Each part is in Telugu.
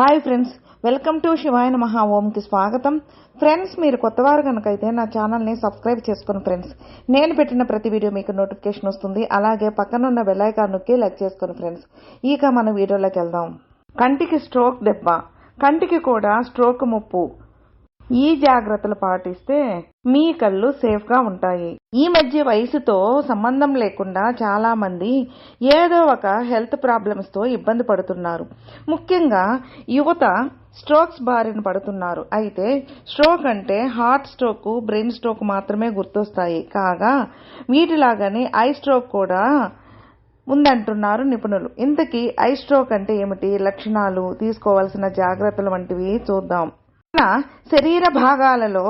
Hi friends welcome to Shivayana మహా ఓంకి స్వాగతం ఫ్రెండ్స్ మీరు కొత్తవారు కనుకైతే నా ఛానల్ని సబ్స్క్రైబ్ చేసుకుని ఫ్రెండ్స్ నేను పెట్టిన ప్రతి వీడియో మీకు నోటిఫికేషన్ వస్తుంది. అలాగే పక్కనున్న బెల్ నొక్కి లైక్ చేసుకుని ఫ్రెండ్స్ ఇక మన వీడియోలోకి వెళ్దాం. కంటికి స్ట్రోక్ దెబ్బ. కంటికి కూడా స్ట్రోక్ ముప్పు. ఈ జాగ్రత్తలు పాటిస్తే మీ కళ్ళు సేఫ్గా ఉంటాయి. ఈ మధ్య వయసుతో సంబంధం లేకుండా చాలా మంది ఏదో ఒక హెల్త్ ప్రాబ్లమ్స్తో ఇబ్బంది పడుతున్నారు. ముఖ్యంగా యువత స్ట్రోక్స్ బారిన పడుతున్నారు. అయితే స్ట్రోక్ అంటే హార్ట్ స్ట్రోక్ బ్రెయిన్ స్ట్రోక్ మాత్రమే గుర్తొస్తాయి. కాగా వీటిలాగానే ఐ స్ట్రోక్ కూడా ఉందంటున్నారు నిపుణులు. ఇంతకీ ఐ స్ట్రోక్ అంటే ఏమిటి? లక్షణాలు తీసుకోవాల్సిన జాగ్రత్తలు వంటివి చూద్దాం. మన శరీర భాగాలలో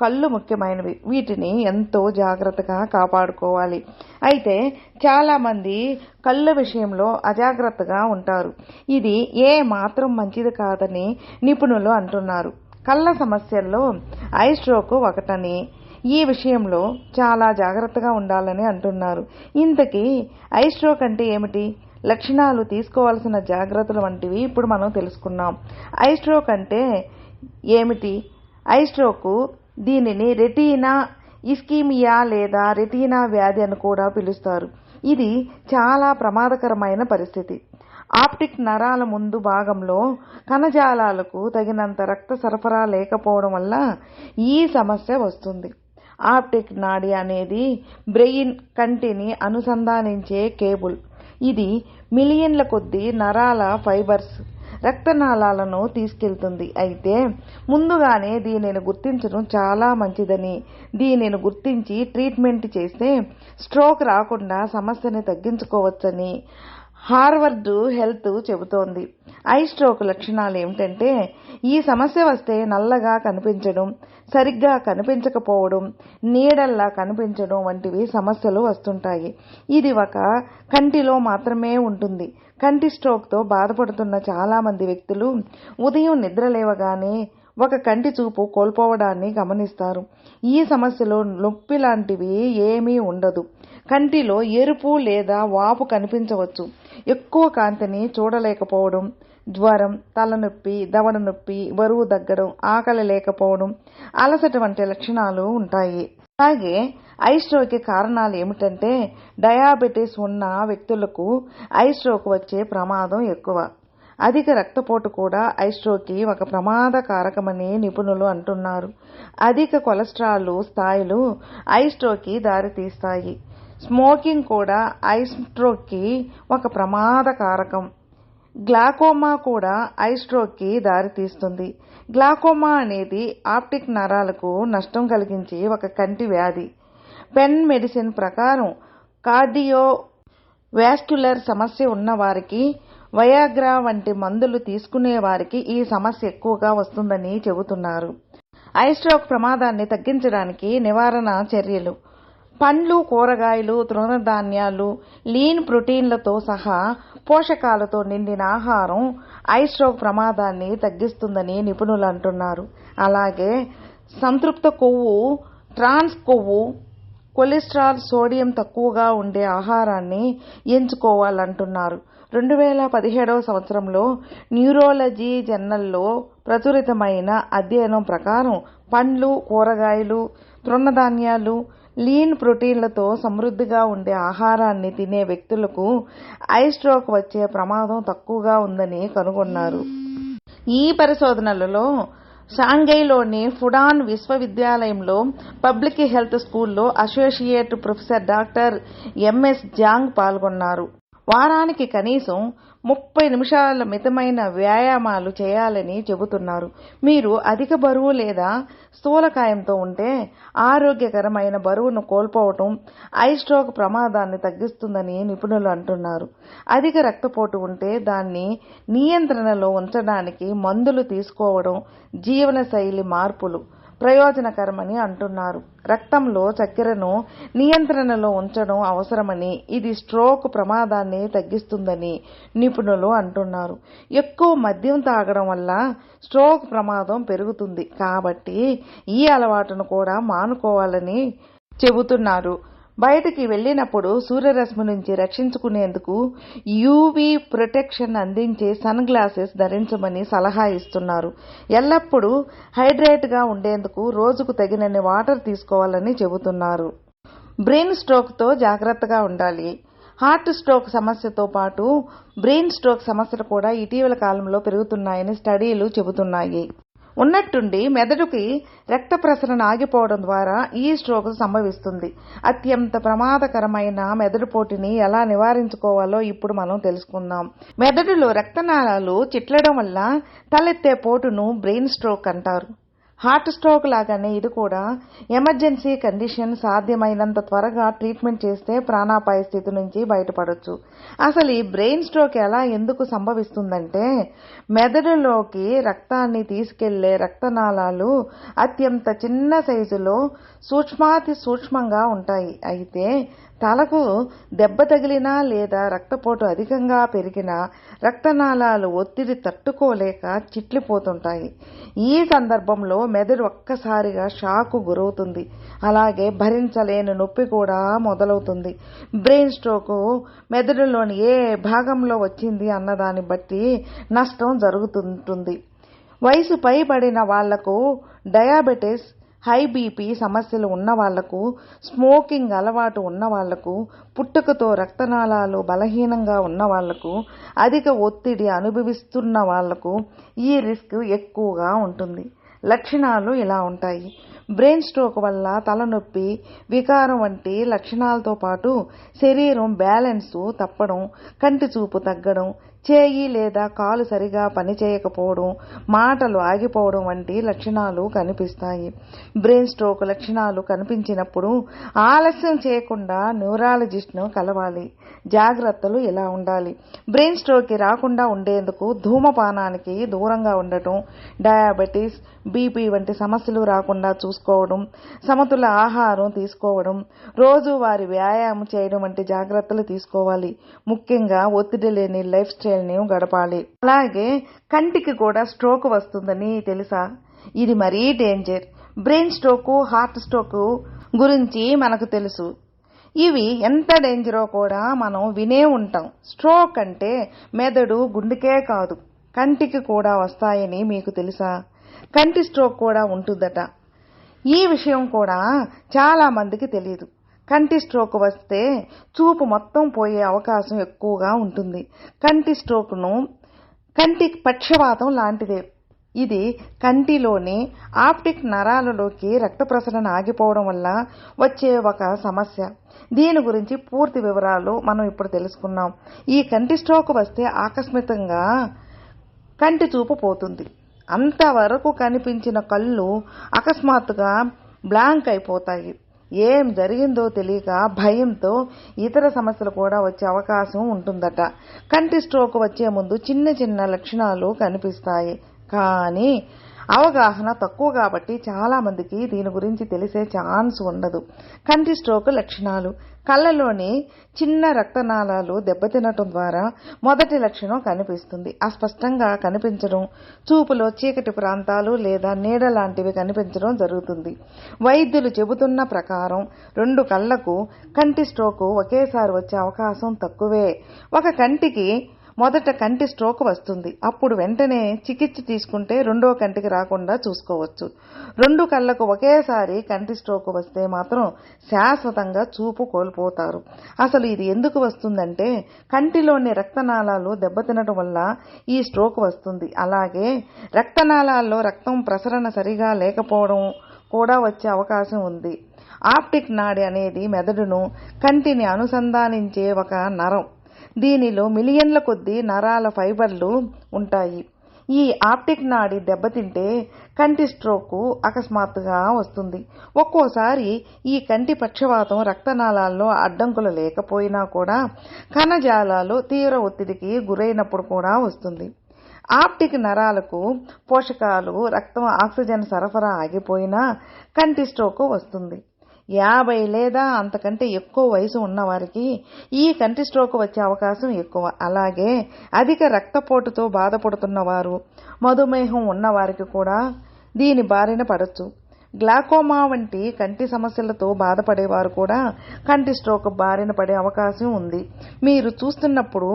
కళ్ళు ముఖ్యమైనవి. వీటిని ఎంతో జాగ్రత్తగా కాపాడుకోవాలి. అయితే చాలామంది కళ్ళు కళ్ళ విషయంలో అజాగ్రత్తగా ఉంటారు. ఇది ఏ మాత్రం మంచిది కాదని నిపుణులు అంటున్నారు. కళ్ళ సమస్యల్లో ఐ స్ట్రోక్ ఒకటని ఈ విషయంలో చాలా జాగ్రత్తగా ఉండాలని అంటున్నారు. ఇంతకీ ఐ స్ట్రోక్ అంటే ఏమిటి? లక్షణాలు తీసుకోవాల్సిన జాగ్రత్తలు వంటివి ఇప్పుడు మనం తెలుసుకున్నాం. ఐ స్ట్రోక్ అంటే ఏమిటి? ఐ స్ట్రోక్ దీనిని రెటీనా ఇస్కీమియా లేదా రెటీనా వ్యాధి అని కూడా పిలుస్తారు. ఇది చాలా ప్రమాదకరమైన పరిస్థితి. ఆప్టిక్ నరాల ముందు భాగంలో కణజాలాలకు తగినంత రక్త సరఫరా లేకపోవడం వల్ల ఈ సమస్య వస్తుంది. ఆప్టిక్ నాడి అనేది బ్రెయిన్ కంటిని అనుసంధానించే కేబుల్. ఇది మిలియన్ల కొద్దీ నరాల ఫైబర్స్ రక్తనాళాలను తీసుకెళ్తుంది. అయితే ముందుగానే దీనిని గుర్తించడం చాలా మంచిదని. దీనిని గుర్తించి ట్రీట్మెంట్ చేస్తే స్ట్రోక్ రాకుండా సమస్యని తగ్గించుకోవచ్చని. హార్వర్డ్ హెల్త్ చెబుతోంది. ఐ స్ట్రోక్ లక్షణాలు ఏమిటంటే ఈ సమస్య వస్తే నల్లగా కనిపించడం సరిగ్గా కనిపించకపోవడం నీడల్లా కనిపించడం వంటివి సమస్యలు వస్తుంటాయి. ఇది ఒక కంటిలో మాత్రమే ఉంటుంది. కంటి స్ట్రోక్తో బాధపడుతున్న చాలామంది వ్యక్తులు ఉదయం నిద్ర లేవగానే ఒక కంటి చూపు కోల్పోవడాన్ని గమనిస్తారు. ఈ సమస్యలో నొప్పి లాంటివి ఏమీ ఉండదు. కంటిలో ఎరుపు లేదా వాపు కనిపించవచ్చు. ఎక్కువ కాంతిని చూడలేకపోవడం జ్వరం తలనొప్పి దవడ నొప్పి బరువు తగ్గడం ఆకలి లేకపోవడం అలసట వంటి లక్షణాలు ఉంటాయి. అలాగే ఐ స్ట్రోక్ కారణాలు ఏమిటంటే డయాబెటీస్ ఉన్న వ్యక్తులకు ఐ స్ట్రోక్ వచ్చే ప్రమాదం ఎక్కువ. అధిక రక్తపోటు కూడా ఐస్ట్రోకి ఒక ప్రమాద కారకమని నిపుణులు అంటున్నారు. అధిక కొలెస్ట్రాల్ స్థాయిలు ఐ దారితీస్తాయి. స్మోకింగ్ కూడా ఐస్ట్రోక్కి ఒక ప్రమాద కారకం గ్లాకోమా కూడా ఐ స్ట్రోక్కి దారితీస్తుంది. గ్లాకోమా అనేది ఆప్టిక్ నరాలకు నష్టం కలిగించే ఒక కంటి వ్యాధి. పెన్ మెడిసిన్ ప్రకారం కార్డియో వ్యాస్క్యులర్ సమస్య ఉన్నవారికి వయాగ్రా వంటి మందులు తీసుకునే వారికి ఈ సమస్య ఎక్కువగా వస్తుందని చెబుతున్నారు. ఐస్ట్రోక్ ప్రమాదాన్ని తగ్గించడానికి నివారణ చర్యలు. పండ్లు కూరగాయలు తృణధాన్యాలు లీన్ ప్రోటీన్లతో సహా పోషకాలతో నిండిన ఆహారం ఐస్ట్రోక్ ప్రమాదాన్ని తగ్గిస్తుందని నిపుణులు అంటున్నారు. అలాగే సంతృప్త కొవ్వు ట్రాన్స్ కొవ్వు కొలెస్ట్రాల్ సోడియం తక్కువగా ఉండే ఆహారాన్ని ఎంచుకోవాలంటున్నారు. రెండు వేల పదిహేడవ సంవత్సరంలో న్యూరోలజీ జర్నల్లో ప్రచురితమైన అధ్యయనం ప్రకారం పండ్లు కూరగాయలు తృణధాన్యాలు లీన్ ప్రోటీన్లతో సమృద్ధిగా ఉండే ఆహారాన్ని తినే వ్యక్తులకు ఐ స్ట్రోక్ వచ్చే ప్రమాదం తక్కువగా ఉందని కనుగొన్నారు. ఈ పరిశోధనలలో షాంఘైలోని ఫుడాన్ విశ్వవిద్యాలయంలో పబ్లిక్ హెల్త్ స్కూల్లో associate professor doctor MS Zhang పాల్గొన్నారు. వారానికి కనీసం ముప్పై నిమిషాల మితమైన వ్యాయామాలు చేయాలని చెబుతున్నారు. మీరు అధిక బరువు లేదా స్థూలకాయంతో ఉంటే ఆరోగ్యకరమైన బరువును కోల్పోవటం ఐ స్ట్రోక్ ప్రమాదాన్ని తగ్గిస్తుందని నిపుణులు అంటున్నారు. అధిక రక్తపోటు ఉంటే దాన్ని నియంత్రణలో ఉంచడానికి మందులు తీసుకోవడం జీవనశైలి మార్పులు. ప్రయోజనకరమని అంటున్నారు. రక్తంలో చక్కెరను నియంత్రణలో ఉంచడం అవసరమని ఇది స్ట్రోక్ ప్రమాదాన్ని తగ్గిస్తుందని నిపుణులు అంటున్నారు. ఎక్కువ మద్యం తాగడం వల్ల స్ట్రోక్ ప్రమాదం పెరుగుతుంది కాబట్టి ఈ అలవాటును కూడా మానుకోవాలని చెబుతున్నారు. బయటికి వెళ్ళినప్పుడు సూర్యరశ్మి నుంచి రక్షించుకునేందుకు యూవీ ప్రొటెక్షన్ అందించే సన్ గ్లాసెస్ ధరించమని సలహా ఇస్తున్నారు. ఎల్లప్పుడూ హైడ్రేట్గా ఉండేందుకు రోజుకు తగినన్ని వాటర్ తీసుకోవాలని చెబుతున్నారు. బ్రెయిన్ స్ట్రోక్తో జాగ్రత్తగా ఉండాలి. హార్ట్ స్ట్రోక్ సమస్యతో పాటు బ్రెయిన్ స్ట్రోక్ సమస్యలు కూడా ఇటీవల కాలంలో పెరుగుతున్నాయని స్టడీలు చెబుతున్నాయి. ఉన్నట్టుండి మెదడుకి రక్త ప్రసరణ ఆగిపోవడం ద్వారా ఈ స్ట్రోక్ సంభవిస్తుంది. అత్యంత ప్రమాదకరమైన మెదడు పోటీని ఎలా నివారించుకోవాలో ఇప్పుడు మనం తెలుసుకుందాం. మెదడులో రక్తనాళాలు చిట్లడం వల్ల తలెత్తే పోటును బ్రెయిన్ స్ట్రోక్ అంటారు. హార్ట్ స్ట్రోక్ లాగానే ఇది కూడా ఎమర్జెన్సీ కండిషన్ సాధ్యమైనంత త్వరగా ట్రీట్మెంట్ చేస్తే ప్రాణాపాయ స్థితి నుంచి బయటపడొచ్చు. అసలు ఈ బ్రెయిన్ స్ట్రోక్ ఎలా ఎందుకు సంభవిస్తుందంటే మెదడులోకి రక్తాన్ని తీసుకెళ్ళే రక్తనాళాలు అత్యంత చిన్న సైజులో సూక్ష్మాతి సూక్ష్మంగా ఉంటాయి. అయితే తలకు దెబ్బ తగిలినా లేదా రక్తపోటు అధికంగా పెరిగినా రక్తనాళాలు ఒత్తిడి తట్టుకోలేక చిట్లిపోతుంటాయి. ఈ సందర్భంలో మెదడు ఒక్కసారిగా షాకు గురవుతుంది. అలాగే భరించలేని నొప్పి కూడా మొదలవుతుంది. బ్రెయిన్ స్ట్రోకు మెదడులోని ఏ భాగంలో వచ్చింది అన్నదాన్ని బట్టి నష్టం జరుగుతుంటుంది. వయసు పైబడిన వాళ్ళకు డయాబెటిస్ హై బీపీ సమస్యలు ఉన్న వాళ్ళకు స్మోకింగ్ అలవాటు ఉన్న వాళ్ళకు పుట్టుకతో రక్తనాళాలు బలహీనంగా ఉన్న వాళ్ళకు అధిక ఒత్తిడి అనుభవిస్తున్న వాళ్ళకు ఈ రిస్క్ ఎక్కువగా ఉంటుంది. లక్షణాలు ఇలా ఉంటాయి. బ్రెయిన్ స్ట్రోక్ వల్ల తలనొప్పి వికారం వంటి లక్షణాలతో పాటు శరీరం బ్యాలెన్స్ తప్పడం కంటి చూపు తగ్గడం చేయి లేదా కాలు సరిగా పనిచేయకపోవడం మాటలు ఆగిపోవడం వంటి లక్షణాలు కనిపిస్తాయి. బ్రెయిన్ స్ట్రోక్ లక్షణాలు కనిపించినప్పుడు ఆలస్యం చేయకుండా న్యూరాలజిస్ట్ను కలవాలి. జాగ్రత్తలు ఇలా ఉండాలి. బ్రెయిన్ స్ట్రోక్కి రాకుండా ఉండేందుకు ధూమపానానికి దూరంగా ఉండటం డయాబెటీస్ బీపీ వంటి సమస్యలు రాకుండా చూసుకోవడం సమతుల ఆహారం తీసుకోవడం రోజువారి వ్యాయామం చేయడం వంటి జాగ్రత్తలు తీసుకోవాలి. ముఖ్యంగా ఒత్తిడి లేని లైఫ్ స్టైల్ని గడపాలి. అలాగే కంటికి కూడా స్ట్రోక్ వస్తుందని తెలుసా? ఇది మరీ danger. Brain stroke heart stroke గురించి మనకు తెలుసు. ఇవి ఎంత డేంజరో కూడా మనం వినే ఉంటాం. స్ట్రోక్ అంటే మెదడు గుండెకే కాదు కంటికి కూడా వస్తాయని మీకు తెలుసా? కంటి స్ట్రోక్ కూడా ఉంటుందట. ఈ విషయం కూడా చాలా మందికి తెలియదు కంటి స్ట్రోక్ వస్తే చూపు మొత్తం పోయే అవకాశం ఎక్కువగా ఉంటుంది. కంటి స్ట్రోక్ను కంటి పక్షవాతం లాంటిదే. ఇది కంటిలోని ఆప్టిక్ నరాలలోకి రక్త ప్రసరణ ఆగిపోవడం వల్ల వచ్చే ఒక సమస్య. దీని గురించి పూర్తి వివరాలు మనం ఇప్పుడు తెలుసుకున్నాం. ఈ కంటి స్ట్రోక్ వస్తే ఆకస్మికంగా కంటి చూపు పోతుంది. అంతవరకు కనిపించిన కళ్ళు అకస్మాత్తుగా బ్లాంక్ అయిపోతాయి. ఏం జరిగిందో తెలియక భయంతో ఇతర సమస్యలు కూడా వచ్చే అవకాశం ఉంటుందట. కంటి స్ట్రోక్ వచ్చే ముందు చిన్న చిన్న లక్షణాలు కనిపిస్తాయి. కానీ అవగాహన తక్కువ కాబట్టి చాలా మందికి దీని గురించి తెలిసే ఛాన్స్ ఉండదు. కంటి స్ట్రోక్ లక్షణాలు. కళ్ళలోని చిన్న రక్తనాళాలు దెబ్బతినటం ద్వారా మొదటి లక్షణం కనిపిస్తుంది. అస్పష్టంగా కనిపించడం చూపులో చీకటి ప్రాంతాలు లేదా నీడ లాంటివి కనిపించడం జరుగుతుంది. వైద్యులు చెబుతున్న ప్రకారం రెండు కళ్ళకు కంటి స్ట్రోక్ ఒకేసారి వచ్చే అవకాశం తక్కువే. ఒక కంటికి మొదట కంటి స్ట్రోక్ వస్తుంది. అప్పుడు వెంటనే చికిత్స తీసుకుంటే రెండో కంటికి రాకుండా చూసుకోవచ్చు. రెండు కళ్ళకు ఒకేసారి కంటి స్ట్రోక్ వస్తే మాత్రం శాశ్వతంగా చూపు కోల్పోతారు. అసలు ఇది ఎందుకు వస్తుందంటే కంటిలోని రక్తనాళాలు దెబ్బతినడం వల్ల ఈ స్ట్రోక్ వస్తుంది. అలాగే రక్తనాళాల్లో రక్తం ప్రసరణ సరిగా లేకపోవడం కూడా వచ్చే అవకాశం ఉంది. ఆప్టిక్ నాడి అనేది మెదడును కంటిని అనుసంధానించే ఒక నరం. దీనిలో మిలియన్ల కొద్దీ నరాల ఫైబర్లు ఉంటాయి. ఈ ఆప్టిక్ నాడి దెబ్బతింటే కంటి స్ట్రోక్ అకస్మాత్తుగా వస్తుంది. ఒక్కోసారి ఈ కంటి పక్షవాతం రక్తనాళాల్లో అడ్డంకులు లేకపోయినా కూడా కణజాలాలు తీవ్ర ఒత్తిడికి గురైనప్పుడు కూడా వస్తుంది. ఆప్టిక్ నరాలకు పోషకాలు రక్తం ఆక్సిజన్ సరఫరా ఆగిపోయినా కంటి స్ట్రోక్ వస్తుంది. యాభై లేదా అంతకంటే ఎక్కువ వయసు ఉన్నవారికి ఈ కంటి స్ట్రోక్ వచ్చే అవకాశం ఎక్కువ. అలాగే అధిక రక్తపోటుతో బాధపడుతున్నవారు మధుమేహం ఉన్నవారికి కూడా దీని బారిన పడచ్చు. గ్లాకోమా వంటి కంటి సమస్యలతో బాధపడేవారు కూడా కంటి స్ట్రోక్ బారిన పడే అవకాశం ఉంది. మీరు చూస్తున్నప్పుడు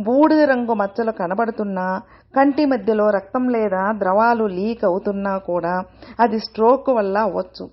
బూడిద రంగు మచ్చలు కనబడుతున్నా కంటి మధ్యలో రక్తం లేదా ద్రవాలు లీక్ అవుతున్నా కూడా అది స్ట్రోక్ వల్ల అవ్వచ్చు.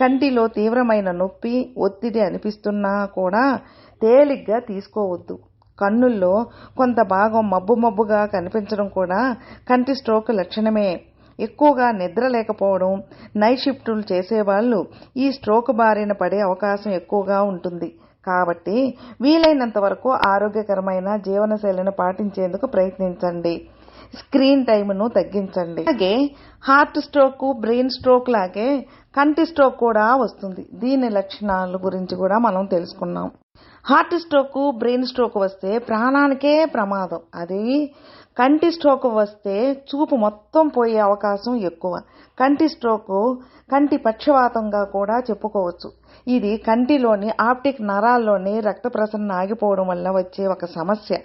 కంటిలో తీవ్రమైన నొప్పి ఒత్తిడి అనిపిస్తున్నా కూడా తేలిగ్గా తీసుకోవద్దు. కన్నుల్లో కొంత భాగం మబ్బు మబ్బుగా కనిపించడం కూడా కంటి స్ట్రోక్ లక్షణమే. ఎక్కువగా నిద్ర లేకపోవడం నైట్ షిఫ్టులు చేసేవాళ్ళు ఈ స్ట్రోక్ బారిన పడే అవకాశం ఎక్కువగా ఉంటుంది. కాబట్టి వీలైనంత వరకు ఆరోగ్యకరమైన జీవనశైలిని పాటించేందుకు ప్రయత్నించండి. స్క్రీన్ టైంను తగ్గించండి. అలాగే హార్ట్ స్ట్రోక్ బ్రెయిన్ స్ట్రోక్ లాగే కంటి స్ట్రోక్ కూడా వస్తుంది. దీని లక్షణాల గురించి కూడా మనం తెలుసుకున్నాం. హార్ట్ స్ట్రోక్ బ్రెయిన్ స్ట్రోక్ వస్తే ప్రాణానికే ప్రమాదం. అది కంటి స్ట్రోక్ వస్తే చూపు మొత్తం పోయే అవకాశం ఎక్కువ. కంటి స్ట్రోక్ కంటి పక్షవాతంగా కూడా చెప్పుకోవచ్చు. ఇది కంటిలోని ఆప్టిక్ నరాల్లోని రక్త ప్రసరణ ఆగిపోవడం వల్ల వచ్చే ఒక సమస్య.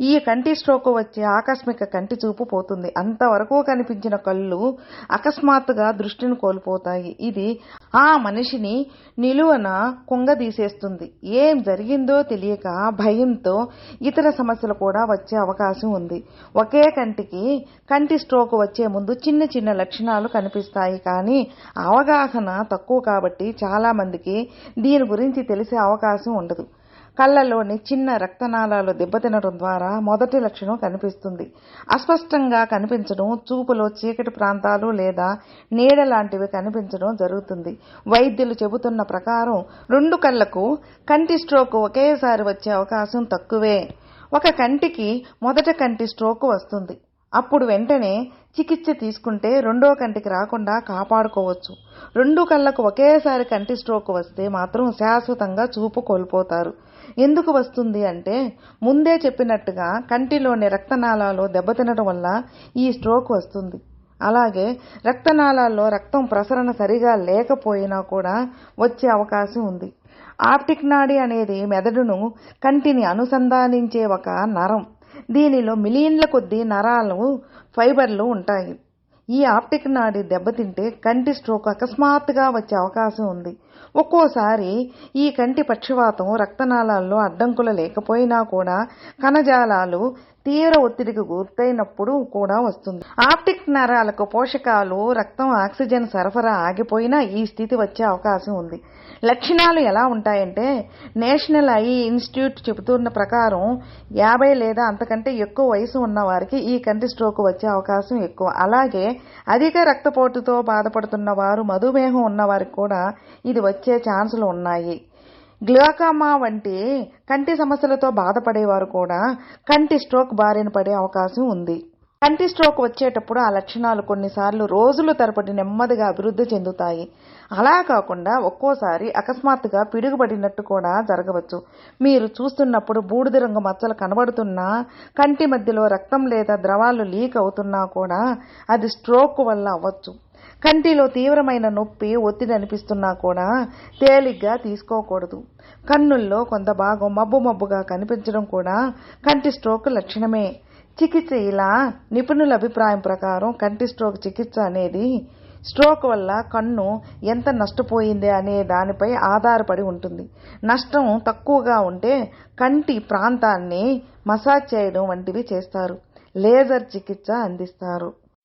ఈ కంటి స్ట్రోక్ వచ్చే ఆకస్మిక కంటి చూపు పోతుంది. అంతవరకు కనిపించిన కళ్ళు అకస్మాత్తుగా దృష్టిని కోల్పోతాయి. ఇది ఆ మనిషిని నిలువన కుంగదీసేస్తుంది ఏం జరిగిందో తెలియక భయంతో ఇతర సమస్యలు కూడా వచ్చే అవకాశం ఉంది. ఒకే కంటికి కంటి స్ట్రోక్ వచ్చే ముందు చిన్న చిన్న లక్షణాలు కనిపిస్తాయి కానీ అవగాహన తక్కువ కాబట్టి చాలామందికి దీని గురించి తెలిసే అవకాశం ఉండదు. కళ్ళలోని చిన్న రక్తనాళాలు దెబ్బతినడం ద్వారా మొదటి లక్షణం కనిపిస్తుంది. అస్పష్టంగా కనిపించడం చూపులో చీకటి ప్రాంతాలు లేదా నీడ లాంటివి కనిపించడం జరుగుతుంది. వైద్యులు చెబుతున్న ప్రకారం రెండు కళ్ళకు కంటి స్ట్రోక్ ఒకేసారి వచ్చే అవకాశం తక్కువే. ఒక కంటికి మొదట కంటి స్ట్రోక్ వస్తుంది. అప్పుడు వెంటనే చికిత్స తీసుకుంటే రెండో కంటికి రాకుండా కాపాడుకోవచ్చు. రెండు కళ్ళకు ఒకేసారి కంటి స్ట్రోక్ వస్తే మాత్రం శాశ్వతంగా చూపు కోల్పోతారు. ఎందుకు వస్తుంది అంటే ముందే చెప్పినట్టుగా కంటిలోని రక్తనాళాలు దెబ్బతినడం వల్ల ఈ స్ట్రోక్ వస్తుంది. అలాగే రక్తనాళాల్లో రక్తం ప్రసరణ సరిగా లేకపోయినా కూడా వచ్చే అవకాశం ఉంది. ఆప్టిక్ నాడి అనేది మెదడును కంటిని అనుసంధానించే ఒక నరం. దీనిలో మిలియన్ల కొద్దీ నరాలు ఫైబర్లు ఉంటాయి. ఈ ఆప్టిక్ నాడి దెబ్బతింటే కంటి స్ట్రోక్ అకస్మాత్తుగా వచ్చే అవకాశం ఉంది. ఒక్కోసారి ఈ కంటి పక్షవాతం రక్తనాళాల్లో అడ్డంకులు లేకపోయినా కూడా కణజాలాలు తీవ్ర ఒత్తిడికి గుర్తైనప్పుడు కూడా వస్తుంది. ఆప్టిక్ నరాలకు పోషకాలు రక్తం ఆక్సిజన్ సరఫరా ఆగిపోయినా ఈ స్థితి వచ్చే అవకాశం ఉంది. లక్షణాలు ఎలా ఉంటాయంటే నేషనల్ ఐ ఇన్స్టిట్యూట్ చెబుతున్న ప్రకారం యాభై లేదా అంతకంటే ఎక్కువ వయసు ఉన్న వారికి ఈ కంటి స్ట్రోక్ వచ్చే అవకాశం ఎక్కువ. అలాగే అధిక రక్తపోటుతో బాధపడుతున్న వారు మధుమేహం ఉన్న వారికి కూడా ఇది వచ్చే ఛాన్సులు ఉన్నాయి. గ్లాకామా వంటి కంటి సమస్యలతో బాధపడేవారు కూడా కంటి స్ట్రోక్ బారిన పడే అవకాశం ఉంది. కంటి స్ట్రోక్ వచ్చేటప్పుడు ఆ లక్షణాలు కొన్నిసార్లు రోజులు తరబడి నెమ్మదిగా అభివృద్ధి చెందుతాయి. అలా కాకుండా ఒక్కోసారి అకస్మాత్తుగా పిడుగుపడినట్టు కూడా జరగవచ్చు. మీరు చూస్తున్నప్పుడు బూడిద రంగు మచ్చలు కనబడుతున్నా కంటి మధ్యలో రక్తం లేదా ద్రవాలు లీక్ అవుతున్నా కూడా అది స్ట్రోక్ వల్ల అవ్వచ్చు. కంటిలో తీవ్రమైన నొప్పి ఒత్తిడి అనిపిస్తున్నా కూడా తేలిగ్గా తీసుకోకూడదు. కన్నుల్లో కొంత భాగం మబ్బు మబ్బుగా కనిపించడం కూడా కంటి స్ట్రోక్ లక్షణమే. చికిత్స ఇలా నిపుణుల అభిప్రాయం ప్రకారం కంటి స్ట్రోక్ చికిత్స అనేది స్ట్రోక్ వల్ల కన్ను ఎంత నష్టపోయింది అనే దానిపై ఆధారపడి ఉంటుంది. నష్టం తక్కువగా ఉంటే కంటి ప్రాంతాన్ని మసాజ్ చేయడం వంటివి చేస్తారు. లేజర్ చికిత్స అందిస్తారు.